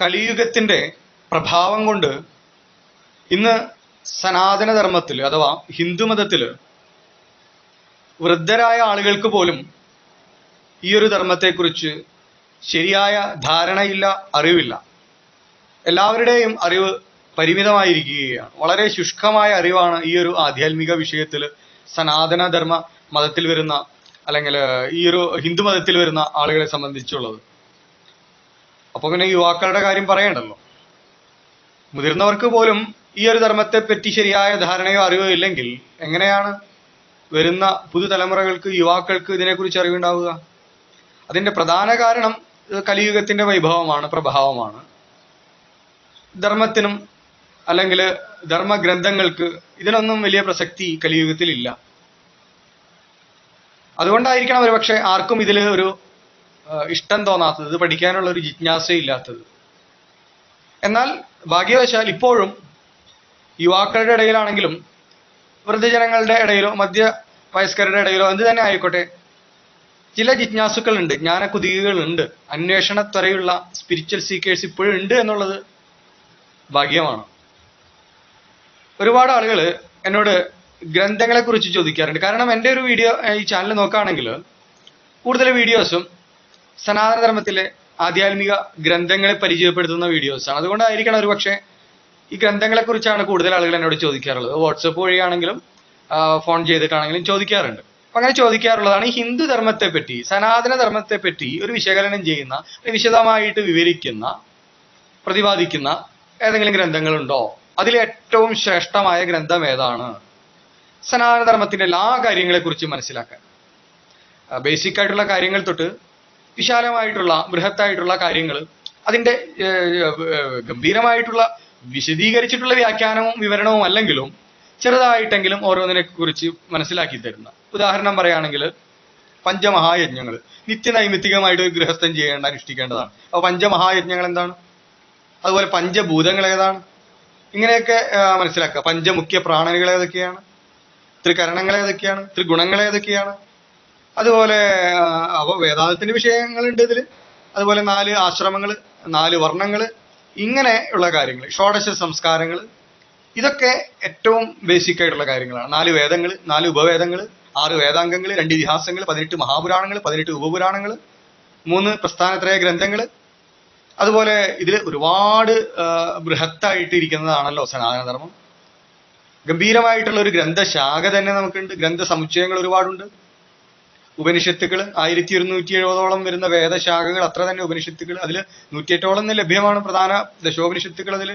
കലിയുഗത്തിന്റെ പ്രഭാവം കൊണ്ട് ഇന്ന് സനാതനധർമ്മത്തിൽ അഥവാ ഹിന്ദുമതത്തിൽ വൃദ്ധരായ ആളുകൾക്ക് പോലും ഈ ഒരു ധർമ്മത്തെക്കുറിച്ച് ശരിയായ ധാരണയില്ല അറിവില്ല. എല്ലാവരുടെയും അറിവ് പരിമിതമായിരിക്കുകയാണ്. വളരെ ശുഷ്കമായ അറിവാണ് ഈ ഒരു ആധ്യാത്മിക വിഷയത്തിൽ സനാതനധർമ്മ മതത്തിൽ വരുന്ന അല്ലെങ്കിൽ ഈ ഒരു ഹിന്ദു മതത്തിൽ വരുന്ന ആളുകളെ സംബന്ധിച്ചുള്ളത്. അപ്പൊ പിന്നെ യുവാക്കളുടെ കാര്യം പറയണ്ടല്ലോ. മുതിർന്നവർക്ക് പോലും ഈ ഒരു ധർമ്മത്തെ പറ്റി ശരിയായ ധാരണയോ അറിവോ ഇല്ലെങ്കിൽ എങ്ങനെയാണ് വരുന്ന പുതുതലമുറകൾക്ക് യുവാക്കൾക്ക് ഇതിനെക്കുറിച്ച് അറിവുണ്ടാവുക? അതിന്റെ പ്രധാന കാരണം കലിയുഗത്തിന്റെ വൈഭവമാണ് പ്രഭാവമാണ്. ധർമ്മത്തിനും അല്ലെങ്കിൽ ധർമ്മഗ്രന്ഥങ്ങൾക്ക് ഇതിനൊന്നും വലിയ പ്രസക്തി കലിയുഗത്തിൽ ഇല്ല അതുകൊണ്ടായിരിക്കണം ഒരുപക്ഷെ ആർക്കും ഇതിൽ ഒരു ഇഷ്ടം തോന്നാത്തത് പഠിക്കാനുള്ള ഒരു ജിജ്ഞാസ ഇല്ലാത്തത് എന്നാൽ ഭാഗ്യവശാൽ ഇപ്പോഴും യുവാക്കളുടെ ഇടയിലാണെങ്കിലും വൃദ്ധജനങ്ങളുടെ ഇടയിലോ മധ്യ വയസ്കരുടെ ഇടയിലോ എന്ത് തന്നെ ആയിക്കോട്ടെ ചില ജിജ്ഞാസുക്കളുണ്ട് ജ്ഞാനകുതികകളുണ്ട് അന്വേഷണത്വരയുള്ള സ്പിരിച്വൽ സീക്കേഴ്സ് ഇപ്പോഴും ഉണ്ട് എന്നുള്ളത് ഭാഗ്യമാണ്. ഒരുപാട് ആളുകൾ എന്നോട് ഗ്രന്ഥങ്ങളെ കുറിച്ച് ചോദിക്കാറുണ്ട്. കാരണം എന്റെ ഒരു വീഡിയോ ഈ ചാനൽ നോക്കുകയാണെങ്കിൽ കൂടുതൽ വീഡിയോസും സനാതനധർമ്മത്തിലെ ആധ്യാത്മിക ഗ്രന്ഥങ്ങളെ പരിചയപ്പെടുത്തുന്ന വീഡിയോസാണ് അതുകൊണ്ടായിരിക്കണം ഒരു പക്ഷേ ഈ ഗ്രന്ഥങ്ങളെക്കുറിച്ചാണ് കൂടുതൽ ആളുകൾ എന്നോട് ചോദിക്കാറുള്ളത്. വാട്സപ്പ് വഴിയാണെങ്കിലും ഫോൺ ചെയ്തിട്ടാണെങ്കിലും ചോദിക്കാറുണ്ട്. അങ്ങനെ ചോദിക്കാറുള്ളതാണ് ഹിന്ദു ധർമ്മത്തെ പറ്റി സനാതന ധർമ്മത്തെപ്പറ്റി ഒരു വിശകലനം ചെയ്യുന്ന വിശദമായിട്ട് വിവരിക്കുന്ന പ്രതിപാദിക്കുന്ന ഏതെങ്കിലും ഗ്രന്ഥങ്ങളുണ്ടോ? അതിൽ ഏറ്റവും ശ്രേഷ്ഠമായ ഗ്രന്ഥം ഏതാണ്? സനാതന ധർമ്മത്തിന്റെ എല്ലാ കാര്യങ്ങളെ കുറിച്ച് മനസ്സിലാക്കാൻ ബേസിക് ആയിട്ടുള്ള കാര്യങ്ങൾ തൊട്ട് വിശാലമായിട്ടുള്ള ബൃഹത്തായിട്ടുള്ള കാര്യങ്ങൾ ഏർ, ഗംഭീരമായിട്ടുള്ള വിശദീകരിച്ചിട്ടുള്ള വ്യാഖ്യാനവും വിവരണവും അല്ലെങ്കിലും ചെറുതായിട്ടെങ്കിലും ഓരോന്നിനെ കുറിച്ച് മനസ്സിലാക്കി തരുന്ന. ഉദാഹരണം പറയുകയാണെങ്കിൽ പഞ്ചമഹായജ്ഞങ്ങൾ നിത്യനൈമിത്തികമായിട്ട് ഒരു ഗൃഹസ്ഥൻ ചെയ്യേണ്ട അനുഷ്ഠിക്കേണ്ടതാണ്. അപ്പൊ പഞ്ചമഹായജ്ഞങ്ങൾ എന്താണ്? അതുപോലെ പഞ്ചഭൂതങ്ങൾ ഏതാണ്? ഇങ്ങനെയൊക്കെ മനസ്സിലാക്കുക. പഞ്ചമുഖ്യ പ്രാണനികൾ ഏതൊക്കെയാണ്? ത്രികരണങ്ങൾ ഏതൊക്കെയാണ്? ത്രിഗുണങ്ങൾ ഏതൊക്കെയാണ്? അതുപോലെ അവ വേദാന്തത്തിന്റെ വിഷയങ്ങളുണ്ട് ഇതിൽ അതുപോലെ നാല് ആശ്രമങ്ങൾ നാല് വർണങ്ങൾ ഇങ്ങനെയുള്ള കാര്യങ്ങൾ ഷോഡശ സംസ്കാരങ്ങൾ ഇതൊക്കെ ഏറ്റവും ബേസിക് ആയിട്ടുള്ള കാര്യങ്ങളാണ്. നാല് വേദങ്ങൾ നാല് ഉപവേദങ്ങൾ ആറ് വേദാംഗങ്ങൾ രണ്ട് ഇതിഹാസങ്ങൾ പതിനെട്ട് മഹാപുരാണങ്ങൾ പതിനെട്ട് ഉപപുരാണങ്ങൾ മൂന്ന് പ്രസ്ഥാനത്രയ ഗ്രന്ഥങ്ങൾ അതുപോലെ ഇതിൽ ഒരുപാട് ബൃഹത്തായിട്ട് ഇരിക്കുന്നതാണല്ലോ സനാതനധർമ്മം. ഗംഭീരമായിട്ടുള്ള ഒരു ഗ്രന്ഥശാഖ തന്നെ നമുക്കുണ്ട്. ഗ്രന്ഥ സമുച്ചയങ്ങൾ ഒരുപാടുണ്ട്. ഉപനിഷത്തുക്കൾ ആയിരത്തി ഇരുന്നൂറ്റി എഴുപതോളം വരുന്ന വേദശാഖകൾ അത്ര തന്നെ ഉപനിഷത്തുകൾ അതിൽ നൂറ്റിയെട്ടോളം തന്നെ ലഭ്യമാണ് പ്രധാന ദശോപനിഷത്തുക്കൾ അതിൽ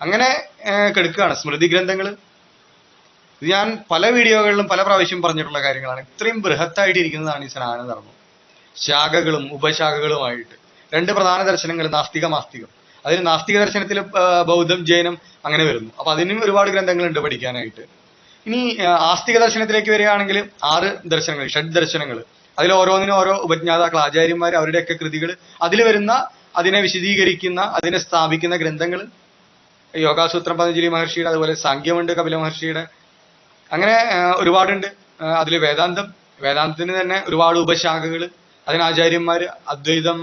അങ്ങനെ കെടുക്കുകയാണ് സ്മൃതി ഗ്രന്ഥങ്ങൾ ഇത് ഞാൻ പല വീഡിയോകളിലും പല പ്രാവശ്യം പറഞ്ഞിട്ടുള്ള കാര്യങ്ങളാണ്. ഇത്രയും ബൃഹത്തായിട്ട് ഇരിക്കുന്നതാണ് ഈ സ്നാനധർമ്മം ശാഖകളും ഉപശാഖകളുമായിട്ട്. രണ്ട് പ്രധാന ദർശനങ്ങൾ നാസ്തിക മാസ്തികം അതിൽ നാസ്തിക ദർശനത്തിൽ ബൗദ്ധം ജൈനം അങ്ങനെ വരുന്നു. അപ്പൊ അതിനും ഒരുപാട് ഗ്രന്ഥങ്ങളുണ്ട് പഠിക്കാനായിട്ട്. ഇനി ആസ്തിക ദർശനത്തിലേക്ക് വരികയാണെങ്കിൽ ആറ് ദർശനങ്ങൾ ഷഡ് ദർശനങ്ങൾ. അതിൽ ഓരോന്നിനും ഓരോ ഉപജ്ഞാതാക്കൾ ആചാര്യന്മാർ അവരുടെയൊക്കെ കൃതികൾ അതിൽ വരുന്ന അതിനെ വിശദീകരിക്കുന്ന അതിനെ സ്ഥാപിക്കുന്ന ഗ്രന്ഥങ്ങൾ യോഗാസൂത്രം പതഞ്ജലി മഹർഷിയുടെ അതുപോലെ സാങ്ക്യമുണ്ട് കപില മഹർഷിയുടെ. അങ്ങനെ ഒരുപാടുണ്ട്. അതിൽ വേദാന്തം. വേദാന്തത്തിന് തന്നെ ഒരുപാട് ഉപശാഖകൾ അതിന് ആചാര്യന്മാർ അദ്വൈതം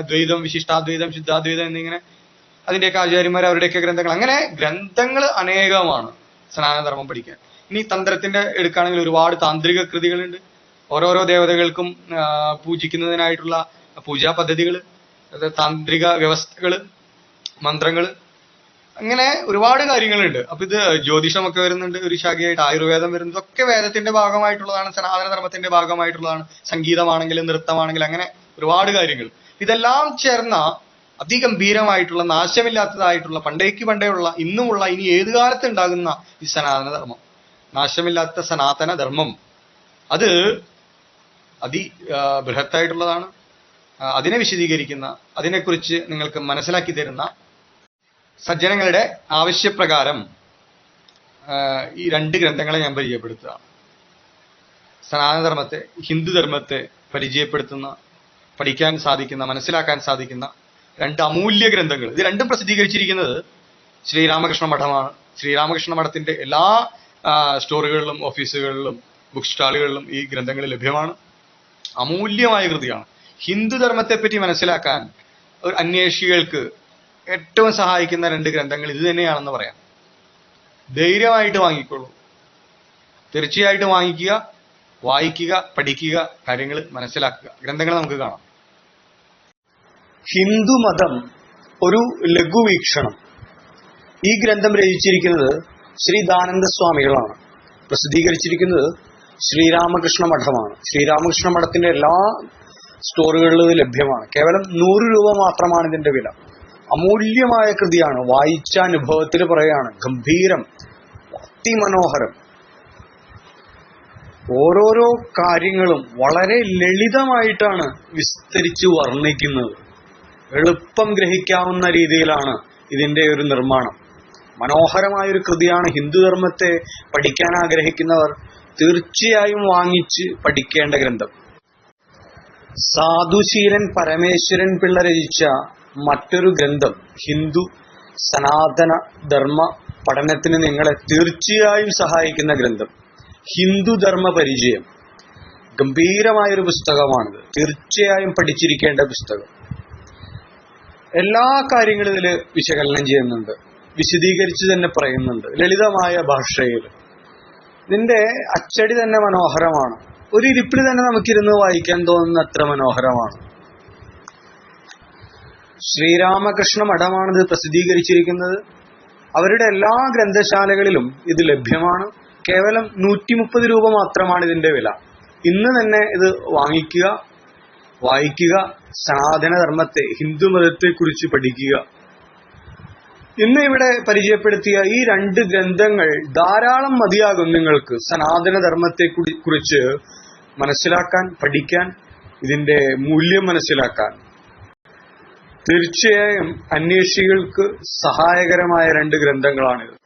ദ്വൈതം വിശിഷ്ടാദ്വൈതം ശുദ്ധാദ്വൈതം എന്നിങ്ങനെ അതിന്റെയൊക്കെ ആചാര്യന്മാർ അവരുടെയൊക്കെ ഗ്രന്ഥങ്ങൾ അങ്ങനെ ഗ്രന്ഥങ്ങൾ അനേകമാണ് സനാതനധർമ്മം പഠിക്കാൻ. ഇനി തന്ത്രത്തിന്റെ എടുക്കുകയാണെങ്കിൽ ഒരുപാട് താന്ത്രിക കൃതികളുണ്ട്. ഓരോരോ ദേവതകൾക്കും പൂജിക്കുന്നതിനായിട്ടുള്ള പൂജാ പദ്ധതികൾ താന്ത്രിക വ്യവസ്ഥകൾ മന്ത്രങ്ങൾ അങ്ങനെ ഒരുപാട് കാര്യങ്ങളുണ്ട്. അപ്പൊ ഇത് ജ്യോതിഷമൊക്കെ വരുന്നുണ്ട് ഒരു ശാഖയായിട്ട് ആയുർവേദം വരുന്നത് ഒക്കെ വേദത്തിന്റെ ഭാഗമായിട്ടുള്ളതാണ് സനാതന ധർമ്മത്തിന്റെ ഭാഗമായിട്ടുള്ളതാണ്. സംഗീതമാണെങ്കിലും നൃത്തമാണെങ്കിലും അങ്ങനെ ഒരുപാട് കാര്യങ്ങൾ. ഇതെല്ലാം ചേർന്ന അതിഗംഭീരമായിട്ടുള്ള നാശമില്ലാത്തതായിട്ടുള്ള പണ്ടേക്ക് പണ്ടേയുള്ള ഇന്നുമുള്ള ഇനി ഏത് കാലത്ത് ഉണ്ടാകുന്ന ഈ സനാതന ധർമ്മം? നാശമില്ലാത്ത സനാതന ധർമ്മം. അത് അതി ബൃഹത്തായിട്ടുള്ളതാണ്. അതിനെ വിശദീകരിക്കുന്ന അതിനെക്കുറിച്ച് നിങ്ങൾക്ക് മനസ്സിലാക്കി തരുന്ന സജ്ജനങ്ങളുടെ ആവശ്യപ്രകാരം ഈ രണ്ട് ഗ്രന്ഥങ്ങളെ ഞാൻ പരിചയപ്പെടുത്തുക. സനാതനധർമ്മത്തെ ഹിന്ദുധർമ്മത്തെ പരിചയപ്പെടുത്തുന്ന പഠിക്കാൻ സാധിക്കുന്ന മനസ്സിലാക്കാൻ സാധിക്കുന്ന രണ്ട് അമൂല്യ ഗ്രന്ഥങ്ങൾ. ഇത് രണ്ടും പ്രസിദ്ധീകരിച്ചിരിക്കുന്നത് ശ്രീരാമകൃഷ്ണ മഠമാണ്. ശ്രീരാമകൃഷ്ണ മഠത്തിന്റെ എല്ലാ സ്റ്റോറുകളിലും ഓഫീസുകളിലും ബുക്ക് സ്റ്റാളുകളിലും ഈ ഗ്രന്ഥങ്ങൾ ലഭ്യമാണ്. അമൂല്യമായ കൃതിയാണ്. ഹിന്ദുധർമ്മത്തെ പറ്റി മനസ്സിലാക്കാൻ ഒരു അന്വേഷികൾക്ക് ഏറ്റവും സഹായിക്കുന്ന രണ്ട് ഗ്രന്ഥങ്ങൾ ഇത് തന്നെയാണെന്ന് പറയാം. ധൈര്യമായിട്ട് വാങ്ങിക്കോളൂ. തീർച്ചയായിട്ടും വാങ്ങിക്കുക വായിക്കുക പഠിക്കുക കാര്യങ്ങൾ മനസ്സിലാക്കുക. ഗ്രന്ഥങ്ങൾ നമുക്ക് കാണാം. ഹിന്ദു ഹിന്ദുമതം ഒരു ലഘുവീക്ഷണം. ഈ ഗ്രന്ഥം രചിച്ചിരിക്കുന്നത് ശ്രീ ദാനന്ദ സ്വാമികളാണ്. പ്രസിദ്ധീകരിച്ചിരിക്കുന്നത് ശ്രീരാമകൃഷ്ണ മഠമാണ്. ശ്രീരാമകൃഷ്ണ മഠത്തിന്റെ എല്ലാ സ്റ്റോറുകളിലും ലഭ്യമാണ്. കേവലം നൂറ് രൂപ മാത്രമാണ് ഇതിന്റെ വില. അമൂല്യമായ കൃതിയാണ്. വായിച്ച അനുഭവത്തിൽ പറയാണ് ഗംഭീരം. അതിമനോഹരം. ഓരോരോ കാര്യങ്ങളും വളരെ ലളിതമായിട്ടാണ് വിസ്തരിച്ച് വർണിക്കുന്നത്. എളുപ്പം ഗ്രഹിക്കാവുന്ന രീതിയിലാണ് ഇതിന്റെ ഒരു നിർമ്മാണം. മനോഹരമായ ഒരു കൃതിയാണ് ഹിന്ദുധർമ്മത്തെ പഠിക്കാൻ ആഗ്രഹിക്കുന്നവർ തീർച്ചയായും വാങ്ങിച്ച് പഠിക്കേണ്ട ഗ്രന്ഥം. സാധുശീലൻ പരമേശ്വരൻ പിള്ള രചിച്ച മറ്റൊരു ഗ്രന്ഥം ഹിന്ദു സനാതന ധർമ്മ പഠനത്തിന് നിങ്ങളെ തീർച്ചയായും സഹായിക്കുന്ന ഗ്രന്ഥം ഹിന്ദുധർമ്മ പരിചയം. ഗംഭീരമായൊരു പുസ്തകമാണിത്. തീർച്ചയായും പഠിച്ചിരിക്കേണ്ട പുസ്തകം. എല്ലാ കാര്യങ്ങളും ഇതിൽ വിശകലനം ചെയ്യുന്നുണ്ട്. വിശദീകരിച്ച് തന്നെ പറയുന്നുണ്ട്. ലളിതമായ ഭാഷയിൽ. ഇതിന്റെ അച്ചടി തന്നെ മനോഹരമാണ്. ഒരു ഇരിപ്പിൽ തന്നെ നമുക്കിരുന്ന് വായിക്കാൻ തോന്നുന്ന അത്ര മനോഹരമാണ്. ശ്രീരാമകൃഷ്ണ മഠമാണ് ഇത് പ്രസിദ്ധീകരിച്ചിരിക്കുന്നത്. അവരുടെ എല്ലാ ഗ്രന്ഥശാലകളിലും ഇത് ലഭ്യമാണ്. കേവലം നൂറ്റി മുപ്പത് രൂപ മാത്രമാണ് ഇതിന്റെ വില. ഇന്ന് തന്നെ ഇത് വാങ്ങിക്കുക വായിക്കുക സനാതനധർമ്മത്തെ ഹിന്ദു ഹിന്ദുമതത്തെ കുറിച്ച് പഠിക്കുക. ഇന്ന് ഇവിടെ പരിചയപ്പെടുത്തിയ ഈ രണ്ട് ഗ്രന്ഥങ്ങൾ ധാരാളം മതിയാകും നിങ്ങൾക്ക് സനാതനധർമ്മത്തെ കുറിച്ച് മനസ്സിലാക്കാൻ പഠിക്കാൻ ഇതിന്റെ മൂല്യം മനസ്സിലാക്കാൻ. തീർച്ചയായും അന്വേഷികൾക്ക് സഹായകരമായ രണ്ട് ഗ്രന്ഥങ്ങളാണിത്.